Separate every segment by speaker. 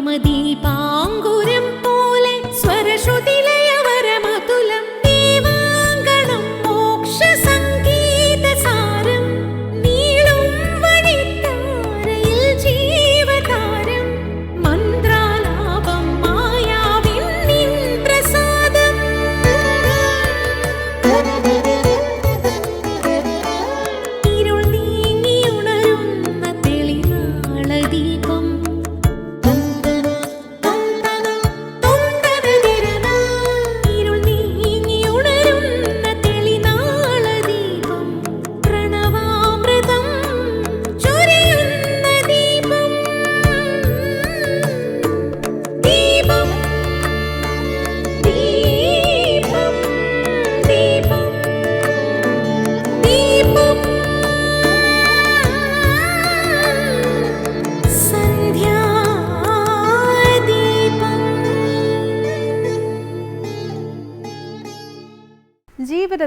Speaker 1: നിരുപമദീപാങ്കുരം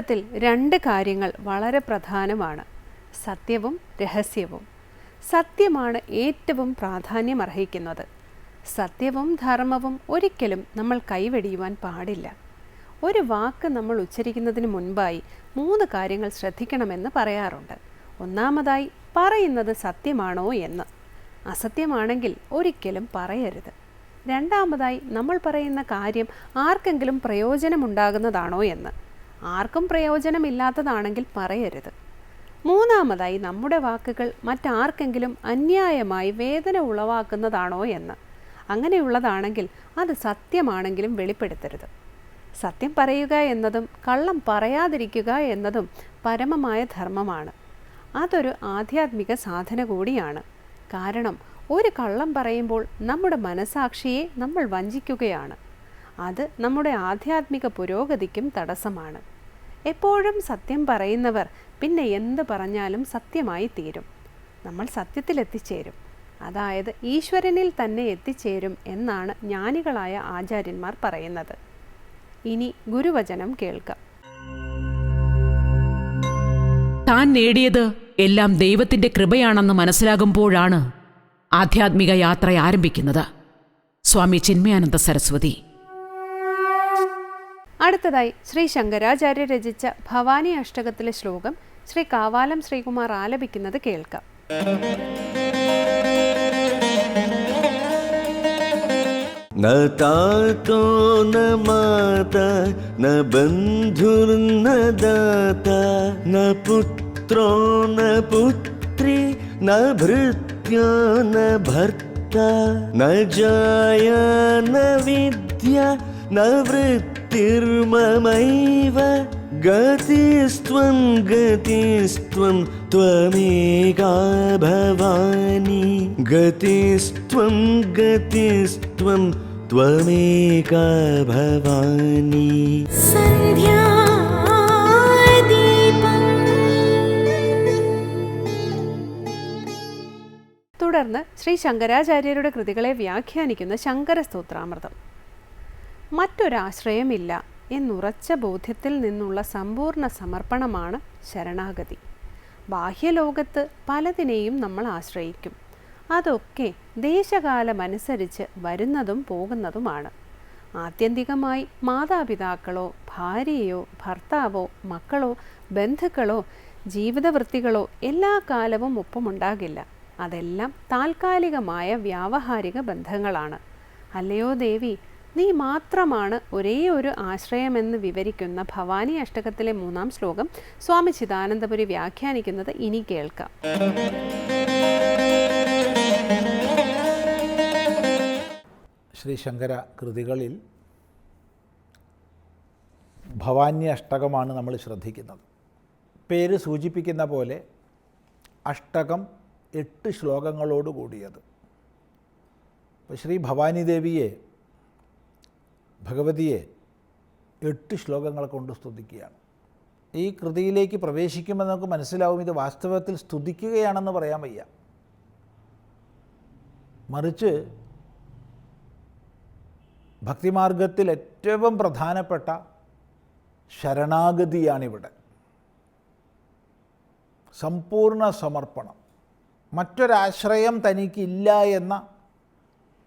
Speaker 2: ജീവിതത്തിൽ രണ്ട് കാര്യങ്ങൾ വളരെ പ്രധാനമാണ്. സത്യവും രഹസ്യവും. സത്യമാണ് ഏറ്റവും പ്രാധാന്യം അർഹിക്കുന്നത്. സത്യവും ധർമ്മവും ഒരിക്കലും നമ്മൾ കൈവെടിയുവാൻ പാടില്ല. ഒരു വാക്ക് നമ്മൾ ഉച്ചരിക്കുന്നതിന് മുൻപായി മൂന്ന് കാര്യങ്ങൾ ശ്രദ്ധിക്കണമെന്ന് പറയാറുണ്ട്. ഒന്നാമതായി പറയുന്നത് സത്യമാണോ എന്ന്. അസത്യമാണെങ്കിൽ ഒരിക്കലും പറയരുത്. രണ്ടാമതായി നമ്മൾ പറയുന്ന കാര്യം ആർക്കെങ്കിലും പ്രയോജനമുണ്ടാകുന്നതാണോ എന്ന്. ആർക്കും പ്രയോജനമില്ലാത്തതാണെങ്കിൽ പറയരുത്. മൂന്നാമതായി നമ്മുടെ വാക്കുകൾ മറ്റാർക്കെങ്കിലും അന്യായമായി വേദന ഉളവാക്കുന്നതാണോ എന്ന്. അങ്ങനെയുള്ളതാണെങ്കിൽ അത് സത്യമാണെങ്കിലും വെളിപ്പെടുത്തരുത്. സത്യം പറയുക എന്നതും കള്ളം പറയാതിരിക്കുക എന്നതും പരമമായ ധർമ്മമാണ്. അതൊരു ആധ്യാത്മിക സാധന കൂടിയാണ്. കാരണം ഒരു കള്ളം പറയുമ്പോൾ നമ്മുടെ മനസാക്ഷിയെ നമ്മൾ വഞ്ചിക്കുകയാണ്. അത് നമ്മുടെ ആധ്യാത്മിക പുരോഗതിക്കും തടസ്സമാണ്. എപ്പോഴും സത്യം പറയുന്നവർ പിന്നെ എന്ത് പറഞ്ഞാലും സത്യമായി തീരും. നമ്മൾ സത്യത്തിലെത്തിച്ചേരും. അതായത് ഈശ്വരനിൽ തന്നെ എത്തിച്ചേരും എന്നാണ് ജ്ഞാനികളായ ആചാര്യന്മാർ പറയുന്നത്. ഇനി ഗുരുവചനം കേൾക്കാം.
Speaker 3: താൻ നേടിയത് എല്ലാം ദൈവത്തിന്റെ കൃപയാണെന്ന് മനസ്സിലാകുമ്പോഴാണ് ആധ്യാത്മിക യാത്ര ആരംഭിക്കുന്നത്. സ്വാമി ചിന്മയാനന്ദ സരസ്വതി.
Speaker 2: അടുത്തതായി ശ്രീ ശങ്കരാചാര്യ രചിച്ച ഭവാനി അഷ്ടകത്തിലെ ശ്ലോകം ശ്രീ കാവാലം ശ്രീകുമാർ ആലപിക്കുന്നത് കേൾക്കാം
Speaker 4: न तातो न माता न बन्धुर्न दाता न पुत्रो न पुत्री न भृत्यो न भर्ता न जाया न विद्या न वृत्तिर्ममैव गतिस्त्वं गतिस्त्वं त्वमेका भवानी गतिस्त्वं गतिस्त्वं त्वमेका भवानी
Speaker 2: തുടർന്ന് ശ്രീ ശങ്കരാചാര്യരുടെ കൃതികളെ വ്യാഖ്യാനിക്കുന്ന ശങ്കര സ്തോത്രാമൃതം മറ്റൊരാശ്രയമില്ല എന്നുറച്ച ബോധ്യത്തിൽ നിന്നുള്ള സമ്പൂർണ സമർപ്പണമാണ് ശരണാഗതി. ബാഹ്യലോകത്ത് പലതിനെയും നമ്മൾ ആശ്രയിക്കും. അതൊക്കെ ദേശകാലമനുസരിച്ച് വരുന്നതും പോകുന്നതുമാണ്. ആത്യന്തികമായി മാതാപിതാക്കളോ ഭാര്യയോ ഭർത്താവോ മക്കളോ ബന്ധുക്കളോ ജീവിതവൃത്തികളോ എല്ലാ കാലവും ഒപ്പമുണ്ടാകില്ല. അതെല്ലാം താൽക്കാലികമായ വ്യാവഹാരിക ബന്ധങ്ങളാണ്. അല്ലയോ ദേവി നീ മാത്രമാണ് ഒരേ ഒരു ആശ്രയമെന്ന് വിവരിക്കുന്ന ഭവാനി അഷ്ടകത്തിലെ മൂന്നാം ശ്ലോകം സ്വാമി ചിദാനന്ദപുരി വ്യാഖ്യാനിക്കുന്നത് ഇനി കേൾക്കാം.
Speaker 5: ശ്രീ ശങ്കര കൃതികളിൽ ഭവാന്യ അഷ്ടകമാണ് നമ്മൾ ശ്രദ്ധിക്കുന്നത്. പേര് സൂചിപ്പിക്കുന്ന പോലെ അഷ്ടകം എട്ട് ശ്ലോകങ്ങളോട് കൂടിയത്. ശ്രീ ഭവാനി ദേവിയെ ഭഗവതിയെ എട്ട് ശ്ലോകങ്ങളെ കൊണ്ട് സ്തുതിക്കുകയാണ്. ഈ കൃതിയിലേക്ക് പ്രവേശിക്കുമ്പോൾ നമുക്ക് മനസ്സിലാവും ഇത് വാസ്തവത്തിൽ സ്തുതിക്കുകയാണെന്ന് പറയാൻ വയ്യ. മറിച്ച് ഭക്തിമാർഗത്തിൽ ഏറ്റവും പ്രധാനപ്പെട്ട ശരണാഗതിയാണിവിടെ. സമ്പൂർണ സമർപ്പണം. മറ്റൊരാശ്രയം തനിക്കില്ല എന്ന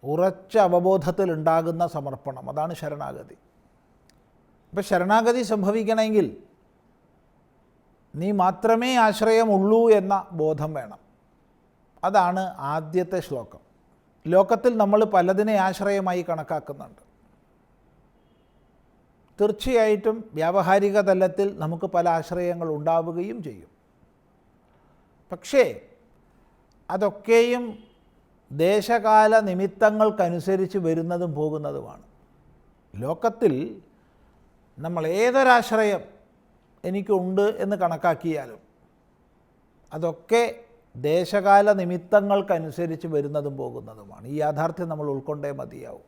Speaker 5: ഉറച്ച അവബോധത്തിലുണ്ടാകുന്ന സമർപ്പണം. അതാണ് ശരണാഗതി. അപ്പം ശരണാഗതി സംഭവിക്കണമെങ്കിൽ നീ മാത്രമേ ആശ്രയമുള്ളൂ എന്ന ബോധം വേണം. അതാണ് ആദ്യത്തെ ശ്ലോകം. ലോകത്തിൽ നമ്മൾ പലതിനെ ആശ്രയമായി കണക്കാക്കുന്നുണ്ട്. തീർച്ചയായിട്ടും വ്യാവഹാരിക തലത്തിൽ നമുക്ക് പല ആശ്രയങ്ങൾ ഉണ്ടാവുകയും ചെയ്യും. പക്ഷേ അതൊക്കെയും ദേശകാല നിമിത്തങ്ങൾക്കനുസരിച്ച് വരുന്നതും പോകുന്നതുമാണ്. ലോകത്തിൽ നമ്മൾ ഏതൊരാശ്രയം എനിക്കുണ്ട് എന്ന് കണക്കാക്കിയാലും അതൊക്കെ ദേശകാല നിമിത്തങ്ങൾക്കനുസരിച്ച് വരുന്നതും പോകുന്നതുമാണ്. ഈ യാഥാർത്ഥ്യം നമ്മൾ ഉൾക്കൊണ്ടേ മതിയാവും.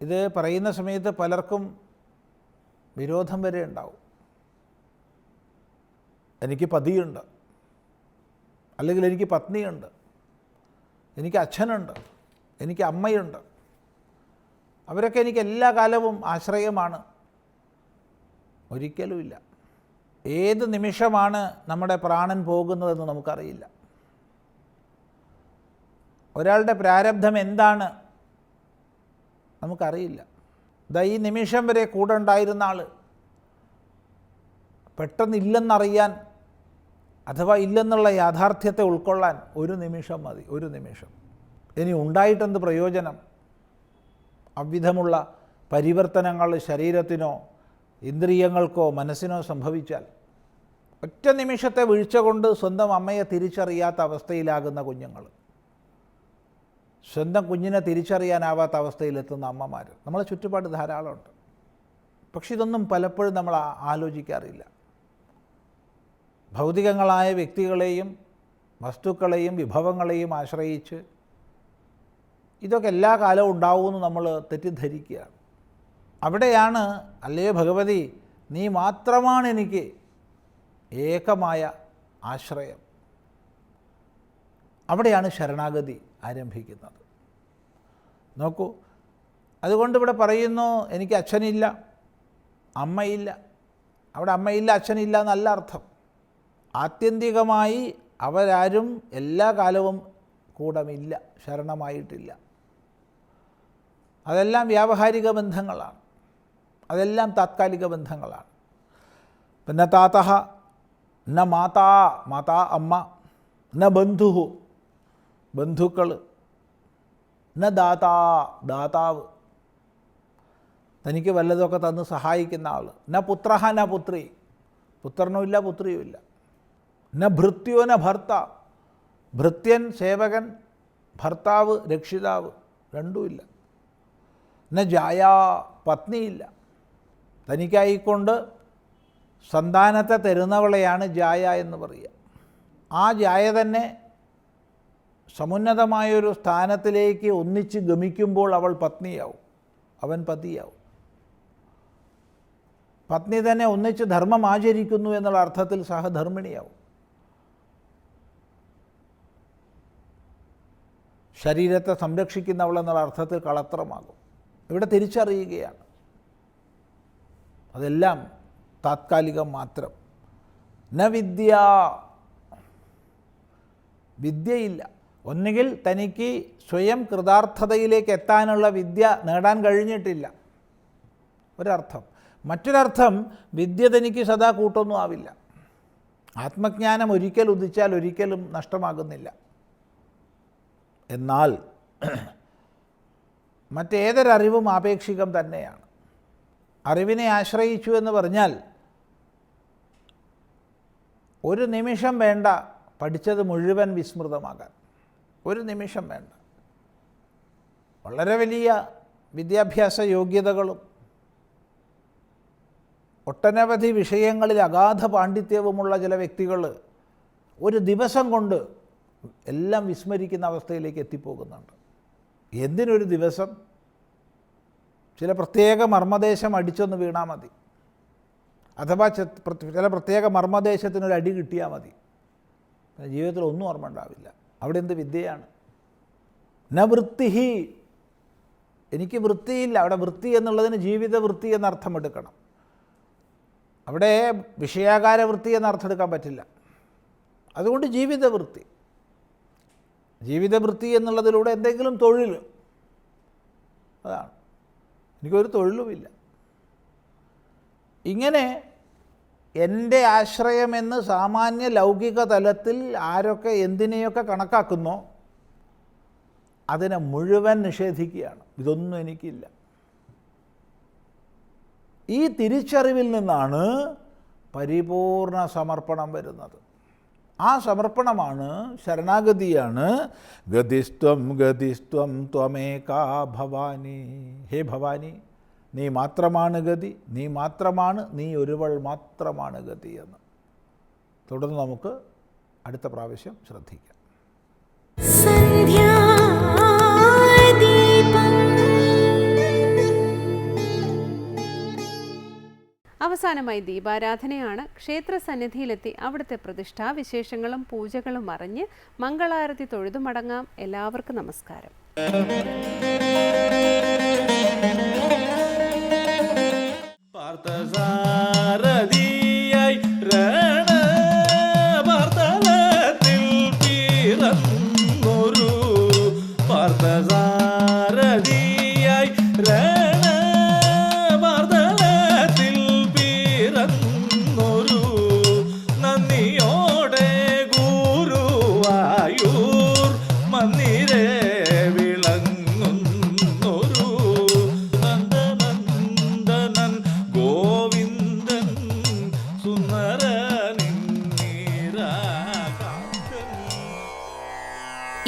Speaker 5: ഇത് പറയുന്ന സമയത്ത് പലർക്കും വിരോധം വരെ ഉണ്ടാവും. എനിക്ക് പതിയുണ്ട്. അല്ലെങ്കിൽ എനിക്ക് പത്നിയുണ്ട്. എനിക്ക് അച്ഛനുണ്ട് എനിക്ക് അമ്മയുണ്ട്. അവരൊക്കെ എനിക്ക് എല്ലാ കാലവും ആശ്രയമാണ്. ഒരിക്കലുമില്ല. ഏത് നിമിഷമാണ് നമ്മുടെ പ്രാണൻ പോകുന്നതെന്ന് നമുക്കറിയില്ല. ഒരാളുടെ പ്രാരബ്ധം എന്താണ് നമുക്കറിയില്ല. ഇതാ ഈ നിമിഷം വരെ കൂടെ ഉണ്ടായിരുന്ന ആൾ പെട്ടെന്നില്ലെന്നറിയാൻ അഥവാ ഇല്ലെന്നുള്ള യാഥാർത്ഥ്യത്തെ ഉൾക്കൊള്ളാൻ ഒരു നിമിഷം മതി ഒരു നിമിഷം. ഇനി ഉണ്ടായിട്ടെന്ത് പ്രയോജനം? അവിധമുള്ള പരിവർത്തനങ്ങൾ ശരീരത്തിനോ ഇന്ദ്രിയങ്ങൾക്കോ മനസ്സിനോ സംഭവിച്ചാൽ ഒറ്റ നിമിഷത്തെ വീഴ്ച കൊണ്ട് സ്വന്തം അമ്മയെ തിരിച്ചറിയാത്ത അവസ്ഥയിലാകുന്ന കുഞ്ഞുങ്ങൾ. സ്വന്തം കുഞ്ഞിനെ തിരിച്ചറിയാനാവാത്ത അവസ്ഥയിലെത്തുന്ന അമ്മമാർ നമ്മളെ ചുറ്റുപാട് ധാരാളമുണ്ട്. പക്ഷെ ഇതൊന്നും പലപ്പോഴും നമ്മൾ ആലോചിക്കാറില്ല. ഭൗതികങ്ങളായ വ്യക്തികളെയും വസ്തുക്കളെയും വിഭവങ്ങളെയും ആശ്രയിച്ച് ഇതൊക്കെ എല്ലാ കാലവും ഉണ്ടാവുമെന്ന് നമ്മൾ തെറ്റിദ്ധരിക്കുകയാണ്. അവിടെയാണ് അല്ലേ ഭഗവതി നീ മാത്രമാണ് എനിക്ക് ഏകമായ ആശ്രയം. അവിടെയാണ് ശരണാഗതി ആരംഭിക്കുന്നത്. നോക്കൂ അതുകൊണ്ട് ഇവിടെ പറയുന്നു എനിക്ക് അച്ഛനില്ല അമ്മയില്ല. അവിടെ അമ്മയില്ല അച്ഛനില്ല എന്നല്ല അർത്ഥം. ആത്യന്തികമായി അവരാരും എല്ലാ കാലവും കൂടമില്ല ശരണമായിട്ടില്ല. അതെല്ലാം വ്യാവഹാരിക ബന്ധങ്ങളാണ്. അതെല്ലാം താത്കാലിക ബന്ധങ്ങളാണ്. പിന്നെ താത്ത ന മാതാ മാതാ അമ്മ ന ബന്ധു ബന്ധുക്കൾ ന ദാതാ ദാതാവ്. തനിക്ക് വല്ലതൊക്കെ തന്ന് സഹായിക്കുന്ന ആൾ ന പുത്ര ന പുത്രി. പുത്രനുമില്ല പുത്രിയുമില്ല. ന ഭൃത്യോ ന ഭർത്ത. ഭൃത്യൻ സേവകൻ ഭർത്താവ് രക്ഷിതാവ് രണ്ടുമില്ല. ന ജായ പത്നിയില്ല. തനിക്കായിക്കൊണ്ട് സന്താനത്തെ തരുന്നവളെയാണ് ജായ എന്ന് പറയുക. ആ ജായ തന്നെ സമുന്നതമായൊരു സ്ഥാനത്തിലേക്ക് ഒന്നിച്ച് ഗമിക്കുമ്പോൾ അവൾ പത്നിയാവും. അവൻ പതിയാവും. പത്നി തന്നെ ഒന്നിച്ച് ധർമ്മം ആചരിക്കുന്നു എന്നുള്ള അർത്ഥത്തിൽ സഹധർമ്മിണിയാവും. ശരീരത്തെ സംരക്ഷിക്കുന്നവൾ എന്നുള്ള അർത്ഥത്തിൽ കളത്രമാകും. ഇവിടെ തിരിച്ചറിയുകയാണ്. അതെല്ലാം താത്കാലികം മാത്രം. ന വിദ്യ. വിദ്യയില്ല. ഒന്നുകിൽ തനിക്ക് സ്വയം കൃതാർത്ഥതയിലേക്ക് എത്താനുള്ള വിദ്യ നേടാൻ കഴിഞ്ഞിട്ടില്ല. ഒരർത്ഥം. മറ്റൊരർത്ഥം വിദ്യ തനിക്ക് സദാ കൂട്ടൊന്നും ആവില്ല. ആത്മജ്ഞാനം ഒരിക്കൽ ഉദിച്ചാൽ ഒരിക്കലും നഷ്ടമാകുന്നില്ല. എന്നാൽ മറ്റേതൊരറിവും ആപേക്ഷികം തന്നെയാണ്. അറിവിനെ ആശ്രയിച്ചു എന്ന് പറഞ്ഞാൽ ഒരു നിമിഷം വേണ്ട പഠിച്ചത് മുഴുവൻ വിസ്മൃതമാകാൻ. ഒരു നിമിഷം വേണ്ട. വളരെ വലിയ വിദ്യാഭ്യാസ യോഗ്യതകളും ഒട്ടനവധി വിഷയങ്ങളിൽ അഗാധ പാണ്ഡിത്യവുമുള്ള ചില വ്യക്തികൾ ഒരു ദിവസം കൊണ്ട് എല്ലാം വിസ്മരിക്കുന്ന അവസ്ഥയിലേക്ക് എത്തിപ്പോകുന്നുണ്ട്. എന്തിനൊരു ദിവസം ചില പ്രത്യേക മർമ്മദേശം അടിച്ചൊന്ന് വീണാൽ മതി. അഥവാ ചില പ്രത്യേക മർമ്മദേശത്തിനൊരു അടി കിട്ടിയാൽ മതി. ജീവിതത്തിൽ ഒന്നും ഓർമ്മ ഉണ്ടാവില്ല. അവിടെ എന്ത് വിദ്യയാണ്? ന വൃത്തിഹി. എനിക്ക് വൃത്തിയില്ല. അവിടെ വൃത്തി എന്നുള്ളതിന് ജീവിത വൃത്തി എന്നർത്ഥം എടുക്കണം അവിടെ വിഷയാകാര വൃത്തി എന്നർത്ഥം എടുക്കാൻ പറ്റില്ല. അതുകൊണ്ട് ജീവിത വൃത്തി. ജീവിത വൃത്തി എന്നുള്ളതിലൂടെ എന്തെങ്കിലും തൊഴിൽ. അതാണ്. എനിക്കൊരു തൊഴിലുമില്ല. ഇങ്ങനെ എന്റെ ആശ്രയമെന്ന് സാമാന്യ ലൗകിക തലത്തിൽ ആരൊക്കെ എന്തിനെയൊക്കെ കണക്കാക്കുന്നോ അതിനെ മുഴുവൻ നിഷേധിക്കുകയാണ്. ഇതൊന്നും എനിക്കില്ല. ഈ തിരിച്ചറിവിൽ നിന്നാണ് പരിപൂർണ സമർപ്പണം വരുന്നത്. ആ സമർപ്പണമാണ് ശരണാഗതിയാണ്. ഗതിസ്ത്വം ഗതിസ്ത്വം ത്വമേകാ ഭവാനി. ഹേ ഭവാനി നീ മാത്രമാണ് ഗതി നീ മാത്രമാണ് നീ ഒരുവൾ മാത്രമാണ് ഗതി എന്ന്. തുടർന്ന് നമുക്ക് അടുത്ത പ്രാവശ്യം ശ്രദ്ധിക്കാം.
Speaker 2: അവസാനമായി ദീപാരാധനയാണ് ക്ഷേത്ര സന്നിധിയിലെത്തി അവിടുത്തെ പ്രതിഷ്ഠാ വിശേഷങ്ങളും പൂജകളും അറിഞ്ഞ് മംഗളാരതി തൊഴുതു മടങ്ങാം എല്ലാവർക്കും നമസ്കാരം.
Speaker 4: പാർത്ഥസാരഥിയായി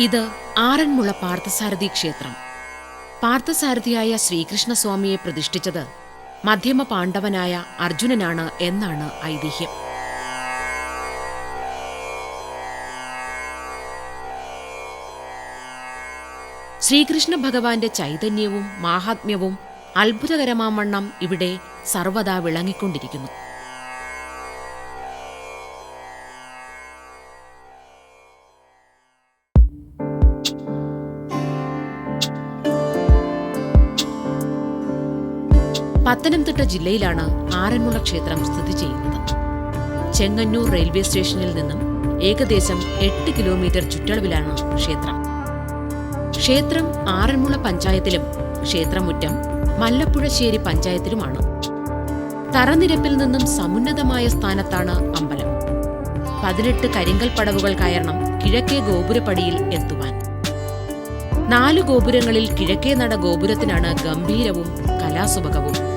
Speaker 3: ഇത് ആറന്മുള പാർത്ഥസാരഥി ക്ഷേത്രം. പാർത്ഥസാരഥിയായ ശ്രീകൃഷ്ണസ്വാമിയെ പ്രതിഷ്ഠിച്ചത് മധ്യമ പാണ്ഡവനായ അർജുനനാണ് എന്നാണ് ഐതിഹ്യം. ശ്രീകൃഷ്ണ ഭഗവാന്റെ ചൈതന്യവും മാഹാത്മ്യവും അത്ഭുതകരമാവണ്ണം ഇവിടെ സർവദാ വിളങ്ങിക്കൊണ്ടിരിക്കുന്നു. പത്തനംതിട്ട ജില്ലയിലാണ് ആറന്മുള ക്ഷേത്രം സ്ഥിതി ചെയ്യുന്നത്. ചെങ്ങന്നൂർ റെയിൽവേ സ്റ്റേഷനിൽ നിന്നും ഏകദേശം എട്ട് കിലോമീറ്റർ ചുറ്റളവിലാണ് ക്ഷേത്രം. ക്ഷേത്രം ആറന്മുള പഞ്ചായത്തിലും ക്ഷേത്രമുറ്റം മല്ലപ്പുഴശ്ശേരി പഞ്ചായത്തിലുമാണ്. തറനിരപ്പിൽ നിന്നും സമുന്നതമായ സ്ഥാനത്താണ് അമ്പലം. പതിനെട്ട് കരിങ്കൽ പടവുകൾ കയറണം കിഴക്കേ ഗോപുരപ്പടിയിൽ എത്തുവാൻ. നാല് ഗോപുരങ്ങളിൽ കിഴക്കേ നട ഗോപുരത്തിനാണ് ഗംഭീരവും കലാസുഭകവും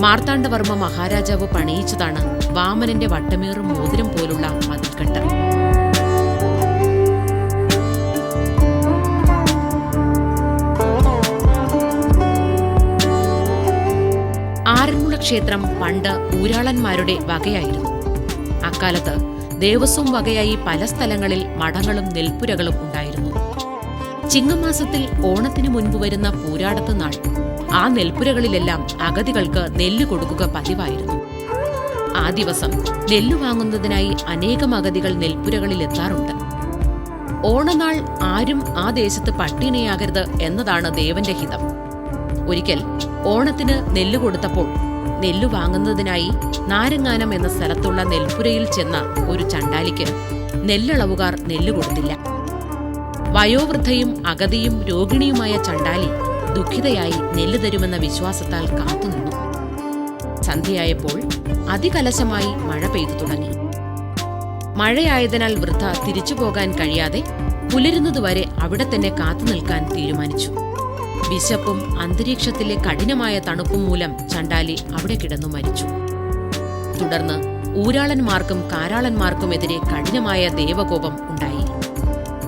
Speaker 3: മാർത്താണ്ഡവർമ്മ മഹാരാജാവ് പണിയിച്ചതാണ് വാമനന്റെ വട്ടമേറും മോതിരം പോലുള്ള മതിൽക്കെട്ട് ആറന്മുള ക്ഷേത്രം പണ്ട് ഊരാളന്മാരുടെ വകയായിരുന്നു. അക്കാലത്ത് ദേവസ്വം വകയായി പല സ്ഥലങ്ങളിൽ മഠങ്ങളും നെൽപ്പുരകളും ഉണ്ടായിരുന്നു. ചിങ്ങമാസത്തിൽ ഓണത്തിനു മുൻപ് വരുന്ന പൂരാടത്ത് നാൾ ആ നെൽപ്പുരകളിലെല്ലാം അഗതികൾക്ക് നെല്ല് കൊടുക്കുക പതിവായിരുന്നു. ആ ദിവസം നെല്ല് വാങ്ങുന്നതിനായി അനേകം അഗതികൾ നെൽപ്പുരകളിൽ എത്താറുണ്ട്. ഓണനാൾ ആരും ആ ദേശത്ത് പട്ടിണിയാകരുത് എന്നതാണ് ദേവന്റെ ഹിതം. ഒരിക്കൽ ഓണത്തിന് നെല്ല് കൊടുത്തപ്പോൾ നെല്ല് വാങ്ങുന്നതിനായി നാരങ്ങാനം എന്ന സ്ഥലത്തുള്ള നെൽപ്പുരയിൽ ചെന്ന ഒരു ചണ്ടാലിക്ക് നെല്ലളവുകാർ നെല്ല് കൊടുത്തില്ല. വയോവൃദ്ധയും അഗതിയും രോഗിണിയുമായ ചണ്ടാലി ദുഃഖിതയായി നെല്ല് തരുമെന്ന വിശ്വാസത്താൽ കാത്തുനിന്നു സന്ധ്യയായപ്പോൾ അതികലശമായി മഴ പെയ്തു തുടങ്ങി. മഴയായതിനാൽ വൃദ്ധ തിരിച്ചു പോകാൻ കഴിയാതെ പുലരുന്നതുവരെ അവിടെ തന്നെ കാത്തു നിൽക്കാൻ തീരുമാനിച്ചു. വിശപ്പും അന്തരീക്ഷത്തിലെ കഠിനമായ തണുപ്പും മൂലം ചണ്ടാലി അവിടെ കിടന്നു മരിച്ചു. തുടർന്ന് ഊരാളന്മാർക്കും കാരാളന്മാർക്കുമെതിരെ കഠിനമായ ദേവകോപം ഉണ്ടായി.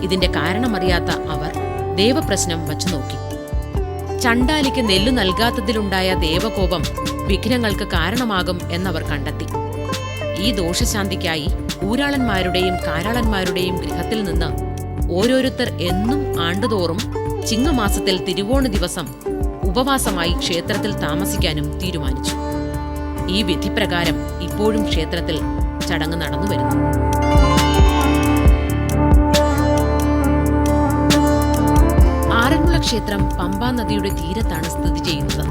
Speaker 3: ഇതിന്റെ കാരണമറിയാത്ത അവർ ദേവപ്രശ്നം വച്ചു നോക്കി ചണ്ടാലിക്ക് നെല്ലു നൽകാത്തതിലുണ്ടായ ദേവകോപം വിഘ്നങ്ങൾക്ക് കാരണമാകും എന്നവർ കണ്ടെത്തി. ഈ ദോഷശാന്തിക്കായി ഊരാളന്മാരുടെയും കാരാളന്മാരുടെയും ഗൃഹത്തിൽ നിന്ന് ഓരോരുത്തർ എന്നും ആണ്ടുതോറും ചിങ്ങമാസത്തിൽ തിരുവോണ ദിവസം ഉപവാസമായി ക്ഷേത്രത്തിൽ താമസിക്കാനും തീരുമാനിച്ചു. ഈ വിധിപ്രകാരം ഇപ്പോഴും ക്ഷേത്രത്തിൽ ചടങ്ങ് നടന്നു വരുന്നു ക്ഷേത്രം പമ്പാ നദിയുടെ തീരത്താണ് സ്ഥിതി ചെയ്യുന്നത്.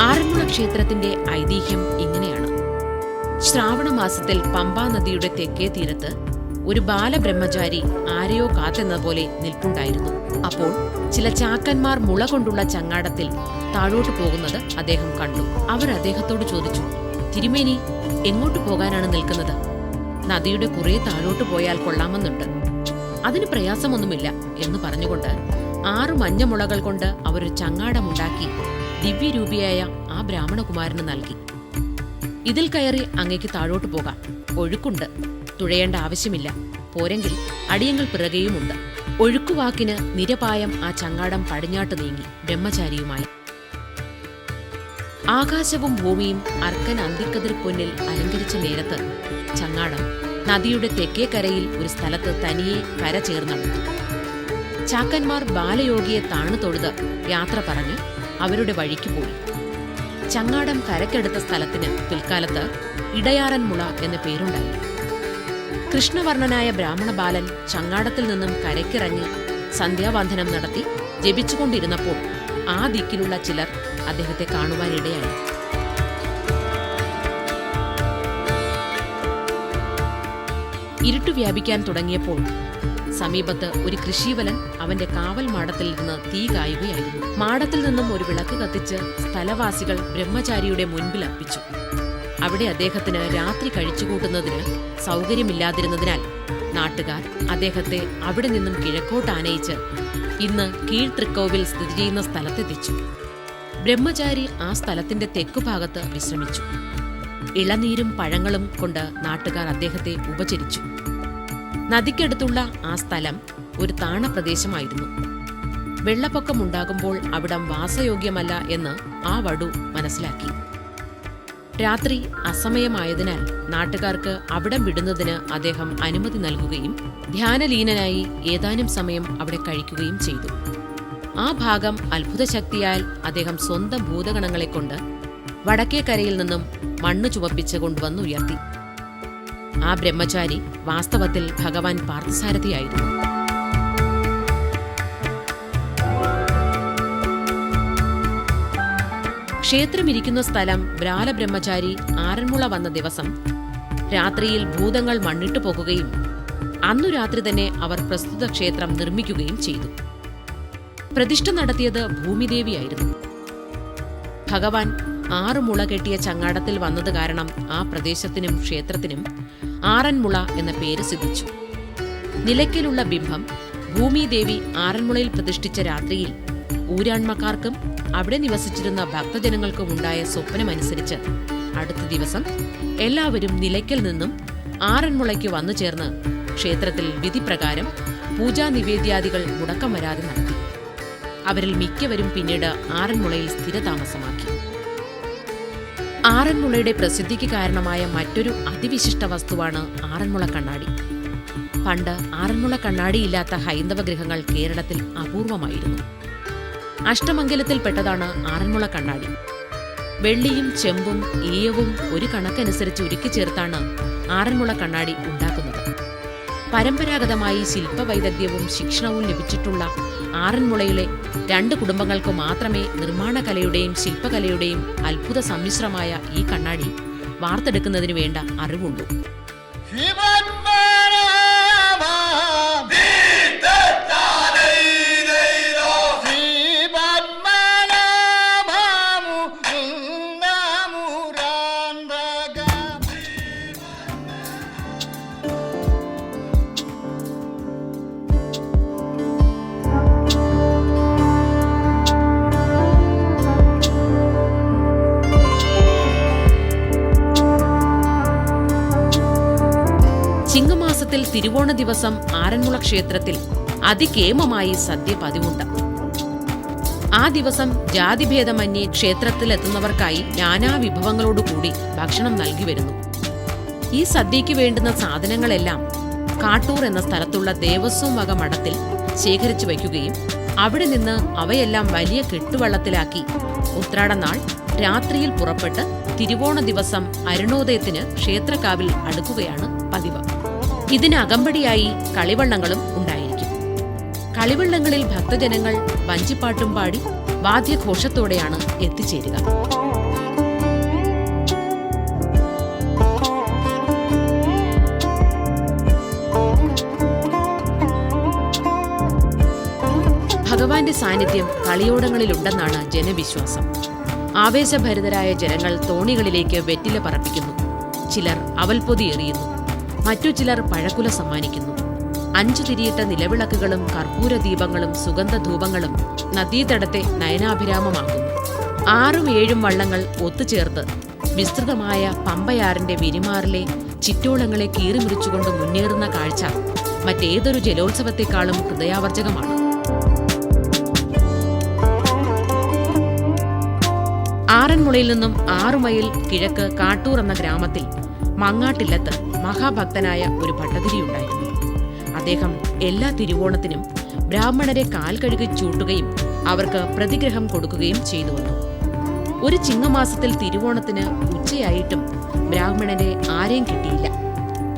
Speaker 3: ആറന്മുള ക്ഷേത്രത്തിന്റെ ഐതിഹ്യം ഇങ്ങനെയാണ്. ശ്രാവണ മാസത്തിൽ പമ്പാ നദിയുടെ തെക്കേ തീരത്ത് ഒരു ബാലബ്രഹ്മചാരി ആരെയോ കാത്തെന്ന പോലെ നിൽപ്പുണ്ടായിരുന്നു. അപ്പോൾ ചില ചാക്കന്മാർ മുള കൊണ്ടുള്ള ചങ്ങാടത്തിൽ താഴോട്ട് പോകുന്നത് അദ്ദേഹം കണ്ടു. അവർ അദ്ദേഹത്തോട് ചോദിച്ചു തിരുമേനി എങ്ങോട്ട് പോകാനാണ് നിൽക്കുന്നത്? നദിയുടെ കുറെ താഴോട്ട് പോയാൽ കൊള്ളാമെന്നുണ്ട്. അതിന് പ്രയാസമൊന്നുമില്ല എന്ന് പറഞ്ഞുകൊണ്ട് ആറു മഞ്ഞമുളകൾ കൊണ്ട് അവരൊരു ചങ്ങാടമുണ്ടാക്കി ദിവ്യരൂപിയായ ആ ബ്രാഹ്മണകുമാരന് നൽകി. ഇതിൽ കയറി അങ്ങേക്ക് താഴോട്ട് പോകാം. ഒഴുക്കുണ്ട്. തുഴയേണ്ട ആവശ്യമില്ല. പോരെങ്കിൽ അടിയങ്ങൾ പിറകെയുമുണ്ട്. ഒഴുക്കുവാക്കിന് നിരപായം ആ ചങ്ങാടം പടിഞ്ഞാട്ട് നീങ്ങി ബ്രഹ്മചാരിയുമായി. ആകാശവും ഭൂമിയും അർക്കൻ അന്തിക്കതിർ പൊന്നിൽ അലങ്കരിച്ച നേരത്ത് ചങ്ങാടം നദിയുടെ തെക്കേ കരയിൽ ഒരു സ്ഥലത്ത് തനിയെ കര ചേർന്നെടുത്തു ചാക്കന്മാർ ബാലയോഗിയെ താണു തൊഴുത് യാത്ര പറഞ്ഞ് അവരുടെ വഴിക്ക് പോയി. ചങ്ങാടം കരക്കെടുത്ത സ്ഥലത്തിന് പിൽക്കാലത്ത് ഇടയാറന്മുള എന്ന പേരുണ്ടായി. കൃഷ്ണവർണനായ ബ്രാഹ്മണ ബാലൻ ചങ്ങാടത്തിൽ നിന്നും കരയ്ക്കിറങ്ങി സന്ധ്യാവന്ധനം നടത്തി ജപിച്ചുകൊണ്ടിരുന്നപ്പോൾ ആ ദിക്കിലുള്ള ചിലർ അദ്ദേഹത്തെ കാണുവാനിടയായി. ഇരുട്ടു വ്യാപിക്കാൻ തുടങ്ങിയപ്പോൾ സമീപത്ത് ഒരു കൃഷിവലൻ അവന്റെ കാവൽ മാടത്തിൽ നിന്ന് തീ കായുകയായിരുന്നു. മാടത്തിൽ നിന്നും ഒരു വിളക്ക് കത്തിച്ച് സ്ഥലവാസികൾ ബ്രഹ്മചാരിയുടെ മുൻപിൽ അർപ്പിച്ചു. അവിടെ അദ്ദേഹത്തിന് രാത്രി കഴിച്ചുകൂട്ടുന്നതിന് സൗകര്യമില്ലാതിരുന്നതിനാൽ നാട്ടുകാർ അദ്ദേഹത്തെ അവിടെ നിന്നും കിഴക്കോട്ട് ആനയിച്ച് ഇന്ന് കീഴ്ത്രിക്കോവിൽ സ്ഥിതി ചെയ്യുന്ന സ്ഥലത്തെത്തിച്ചു. ബ്രഹ്മചാരി ആ സ്ഥലത്തിന്റെ തെക്കുഭാഗത്ത് വിശ്രമിച്ചു. ഇളനീരും പഴങ്ങളും കൊണ്ട് നാട്ടുകാർ അദ്ദേഹത്തെ ഉപചരിച്ചു. നദിക്കടുത്തുള്ള ആ സ്ഥലം ഒരു താണപ്രദേശമായിരുന്നു. വെള്ളപ്പൊക്കമുണ്ടാകുമ്പോൾ അവിടം വാസയോഗ്യമല്ല എന്ന് ആ വടു മനസ്സിലാക്കി. രാത്രി അസമയമായതിനാൽ നാട്ടുകാർക്ക് അവിടം വിടുന്നതിന് അദ്ദേഹം അനുമതി നൽകുകയും ധ്യാനലീനനായി ഏതാനും സമയം അവിടെ കഴിക്കുകയും ചെയ്തു. ആ ഭാഗം അത്ഭുതശക്തിയാൽ അദ്ദേഹം സ്വന്തം ഭൂതഗണങ്ങളെ കൊണ്ട് വടക്കേ കരയിൽ നിന്നും മണ്ണ് ചുവപ്പിച്ച് കൊണ്ടുവന്ന് ഉയർത്തി ആ ബ്രഹ്മചാരി വാസ്തവത്തിൽ ഭഗവാൻ പാർത്ഥസാരഥിയായിരുന്നു. ക്ഷേത്രമിരിക്കുന്ന സ്ഥലം ബ്രാലബ്രഹ്മചാരി ആറന്മുള വന്ന ദിവസം. രാത്രിയിൽ ഭൂതങ്ങൾ മണ്ണിട്ടു പോകുകയും അന്നു രാത്രി തന്നെ അവർ പ്രസ്തുത ക്ഷേത്രം നിർമ്മിക്കുകയും ചെയ്തു. പ്രതിഷ്ഠ നടത്തിയത് ഭൂമിദേവിയായിരുന്നു. ഭഗവാൻ ആറ് മുള കെട്ടിയ ചങ്ങാടത്തിൽ വന്നത് കാരണം ആ പ്രദേശത്തിനും ക്ഷേത്രത്തിനും ആറന്മുള എന്ന പേര് സിദ്ധിച്ചു. നിലയ്ക്കലുള്ള ബിംബം ഭൂമിദേവി ആറന്മുളയിൽ പ്രതിഷ്ഠിച്ച രാത്രിയിൽ ഊരാൺമക്കാർക്കും അവിടെ നിവസിച്ചിരുന്ന ഭക്തജനങ്ങൾക്കും ഉണ്ടായ സ്വപ്നമനുസരിച്ച് അടുത്ത ദിവസം എല്ലാവരും നിലയ്ക്കൽ നിന്നും ആറന്മുളയ്ക്ക് വന്നു ചേർന്ന് ക്ഷേത്രത്തിൽ വിധിപ്രകാരം പൂജാ നിവേദ്യാദികൾ മുടക്കം വരാതെ നടത്തി. അവരിൽ മിക്കവരും പിന്നീട് ആറന്മുളയിൽ സ്ഥിരതാമസമാക്കി. ആറന്മുളയുടെ പ്രസിദ്ധിക്ക് കാരണമായ മറ്റൊരു അതിവിശിഷ്ട വസ്തുവാണ് ആറന്മുള കണ്ണാടി. പണ്ട് ആറന്മുള കണ്ണാടിയില്ലാത്ത ഹൈന്ദവ ഗൃഹങ്ങൾ കേരളത്തിൽ അപൂർവമായിരുന്നു. അഷ്ടമംഗലത്തിൽപ്പെട്ടതാണ് ആറന്മുള കണ്ണാടി. വെള്ളിയും ചെമ്പും ഈയവും ഒരു കണക്കനുസരിച്ച് ഉരുക്കി ചേർത്താണ് ആറന്മുള കണ്ണാടി ഉണ്ടാക്കുന്നത്. പരമ്പരാഗതമായി ശില്പവൈദഗ്ധ്യവും ശിക്ഷണവും ലഭിച്ചിട്ടുള്ള ആറന്മുളയിലെ രണ്ട് കുടുംബങ്ങൾക്ക് മാത്രമേ നിർമ്മാണകലയുടെയും ശില്പകലയുടെയും അത്ഭുത സമ്മിശ്രമായ ഈ കണ്ണാടി വാർത്തെടുക്കുന്നതിന് വേണ്ട അറിവുള്ളൂ. ചിങ്ങമാസത്തിൽ തിരുവോണ ദിവസം ആറന്മുള ക്ഷേത്രത്തിൽ അതികേമമായി സദ്യ പതിവുണ്ട് ആ ദിവസം ജാതിഭേദമന്യേ ക്ഷേത്രത്തിലെത്തുന്നവർക്കായി നാനാ വിഭവങ്ങളോടുകൂടി ഭക്ഷണം നൽകി വരുന്നു. ഈ സദ്യയ്ക്ക് വേണ്ടുന്ന സാധനങ്ങളെല്ലാം കാട്ടൂർ എന്ന സ്ഥലത്തുള്ള ദേവസ്വം വക മഠത്തിൽ ശേഖരിച്ചു വയ്ക്കുകയും അവിടെ നിന്ന് അവയെല്ലാം വലിയ കെട്ടുവള്ളത്തിലാക്കി ഉത്രാടനാൾ രാത്രിയിൽ പുറപ്പെട്ട് തിരുവോണ ദിവസം അരുണോദയത്തിന് ക്ഷേത്രക്കാവിൽ അടുക്കുകയാണ് പതിവ്. ഇതിന് അകമ്പടിയായി കളിവള്ളങ്ങളും ഉണ്ടായിരിക്കും. കളിവള്ളങ്ങളിൽ ഭക്തജനങ്ങൾ വഞ്ചിപ്പാട്ടും പാടി വാദ്യഘോഷത്തോടെയാണ് എത്തിച്ചേരുക. ഭഗവാന്റെ സാന്നിധ്യം കളിയോടങ്ങളിലുണ്ടെന്നാണ് ജനവിശ്വാസം. ആവേശഭരിതരായ ജനങ്ങൾ തോണികളിലേക്ക് വെറ്റില പറപ്പിക്കുന്നു. ചിലർ അവൽപ്പൊതി എറിയുന്നു. മറ്റു ചിലർ പഴക്കുല സമ്മാനിക്കുന്നു. അഞ്ചു തിരിയിട്ട നിലവിളക്കുകളും കർപ്പൂര ദീപങ്ങളും സുഗന്ധധൂപങ്ങളും നദീതടത്തെ നയനാഭിരാമമാക്കുന്നു. ആറും ഏഴും വള്ളങ്ങൾ ഒത്തുചേർത്ത് വിസ്തൃതമായ പമ്പയാറിന്റെ വിരിമാറിലെ ചിറ്റോളങ്ങളെ കീറിമുറിച്ചുകൊണ്ട് മുന്നേറുന്ന കാഴ്ച മറ്റേതൊരു ജലോത്സവത്തെക്കാളും ഹൃദയാവർജകമാണ്. ആറന്മുളയിൽ നിന്നും ആറു മൈൽ കിഴക്ക് കാട്ടൂർ എന്ന ഗ്രാമത്തിൽ മങ്ങാട്ടില്ലത്ത് മഹാഭക്തനായ ഒരു ഭട്ടതിരിയുണ്ടായിരുന്നു. അദ്ദേഹം എല്ലാ തിരുവോണത്തിനും ബ്രാഹ്മണരെ കാൽ കഴുകി ചൂട്ടുകയും അവർക്ക് പ്രതിഗ്രഹം കൊടുക്കുകയും ചെയ്തു വന്നു. ഒരു ചിങ്ങമാസത്തിൽ തിരുവോണത്തിന് ഉച്ചയായിട്ടും ബ്രാഹ്മണനെ ആരെയും കിട്ടിയില്ല.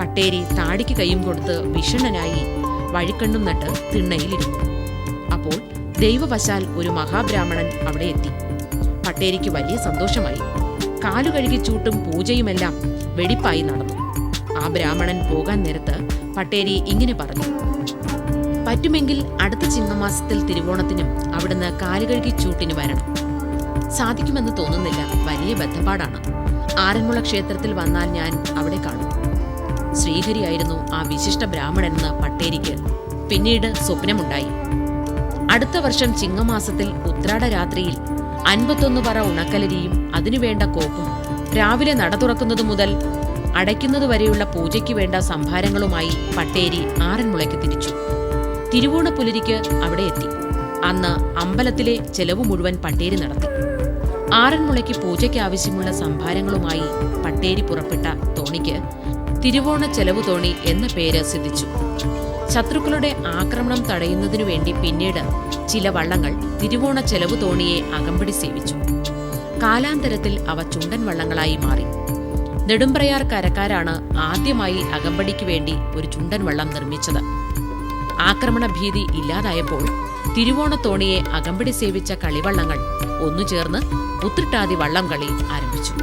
Speaker 3: പട്ടേരി താടിക്ക് കൈയും കൊടുത്ത് വിഷണ്ണനായി വഴിക്കണ്ണും നട്ട് തിണ്ണയിലിരുന്നു. അപ്പോൾ ദൈവവശാൽ ഒരു മഹാബ്രാഹ്മണൻ അവിടെ എത്തി. പട്ടേരിക്ക് വലിയ സന്തോഷമായി. കാലു കഴുകി ചൂട്ടും പൂജയുമെല്ലാം വെടിപ്പായി നടന്നു. ആ ബ്രാഹ്മണൻ പോകാൻ നേരത്ത് പട്ടേരി ഇങ്ങനെ പറഞ്ഞു. പറ്റുമെങ്കിൽ അടുത്ത ചിങ്ങമാസത്തിൽ തിരുവോണത്തിനും അവിടുന്ന് കാലുകഴുകി ചൂട്ടിന് വരണം. സാധിക്കുമെന്ന് തോന്നുന്നില്ല. വലിയ ബന്ധപ്പാടാണ് ആറന്മുള ക്ഷേത്രത്തിൽ വന്നാൽ ഞാൻ അവിടെ കാണും. ശ്രീഹരിയായിരുന്നു ആ വിശിഷ്ട ബ്രാഹ്മണനെന്ന് പട്ടേരിക്ക് പിന്നീട് സ്വപ്നമുണ്ടായി. അടുത്ത വർഷം ചിങ്ങമാസത്തിൽ ഉത്രാട രാത്രിയിൽ അൻപത്തൊന്ന് പറ ഉണക്കലരിയും അതിനുവേണ്ട കോപ്പും രാവിലെ നട തുറക്കുന്നതു മുതൽ അടയ്ക്കുന്നതു വരെയുള്ള പൂജയ്ക്ക് വേണ്ട സംഭാരങ്ങളുമായി പട്ടേരി ആറന്മുളയ്ക്ക് തിരിച്ചു. തിരുവോണ പുലരിക്ക് അവിടെ എത്തി. അന്ന് അമ്പലത്തിലെ ചെലവ് മുഴുവൻ പട്ടേരി നടത്തി. ആറന്മുളയ്ക്ക് പൂജയ്ക്ക് ആവശ്യമുള്ള സംഭാരങ്ങളുമായി പട്ടേരി പുറപ്പെട്ട തോണിക്ക് തിരുവോണ ചെലവ് തോണി എന്ന പേര് സിദ്ധിച്ചു. ശത്രുക്കളുടെ ആക്രമണം തടയുന്നതിനു വേണ്ടി പിന്നീട് ചില വള്ളങ്ങൾ തിരുവോണ ചെലവ് തോണിയെ അകമ്പടി സേവിച്ചു. കാലാന്തരത്തിൽ അവ ചുണ്ടൻ വള്ളങ്ങളായി മാറി. നെടുമ്പ്രയാർ കരക്കാരാണ് ആദ്യമായി അകമ്പടിക്ക് വേണ്ടി ഒരു ചുണ്ടൻ വള്ളം നിർമ്മിച്ചത്. ആക്രമണ ഭീതി ഇല്ലാതായപ്പോൾ തിരുവോണത്തോണിയെ അകമ്പടി സേവിച്ച കളിവള്ളങ്ങൾ ഒന്നുചേർന്ന് ഉത്രിട്ടാതി വള്ളം കളി ആരംഭിച്ചു.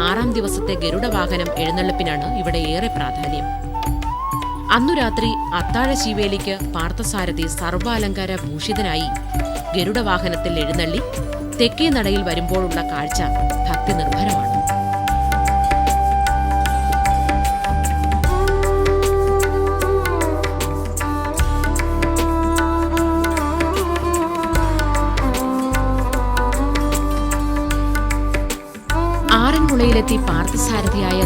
Speaker 3: ആറാം ദിവസത്തെ ഗരുഡവാഹനം എഴുന്നള്ളിപ്പിനാണ് ഇവിടെ ഏറെ പ്രാധാന്യം. അന്നു രാത്രി അത്താഴ ശിവേലിക്ക് പാർത്ഥസാരഥി സർവാലങ്കാര ഭൂഷിതനായി ഗരുഡവാഹനത്തിൽ എഴുന്നള്ളി തെക്കേ നടയിൽ വരുമ്പോഴുള്ള കാഴ്ച ഭക്തി നിർഭരമാണ്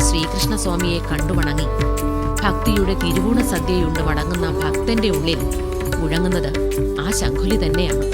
Speaker 3: ശ്രീകൃഷ്ണസ്വാമിയെ കണ്ടുവണങ്ങി. ഭക്തിയുടെ തിരുവോണ സദ്യയുണ്ട് വണങ്ങുന്ന ഭക്തന്റെ ഉള്ളിൽ മുഴങ്ങുന്നത് ആ ശംഖുലി തന്നെയാണ്.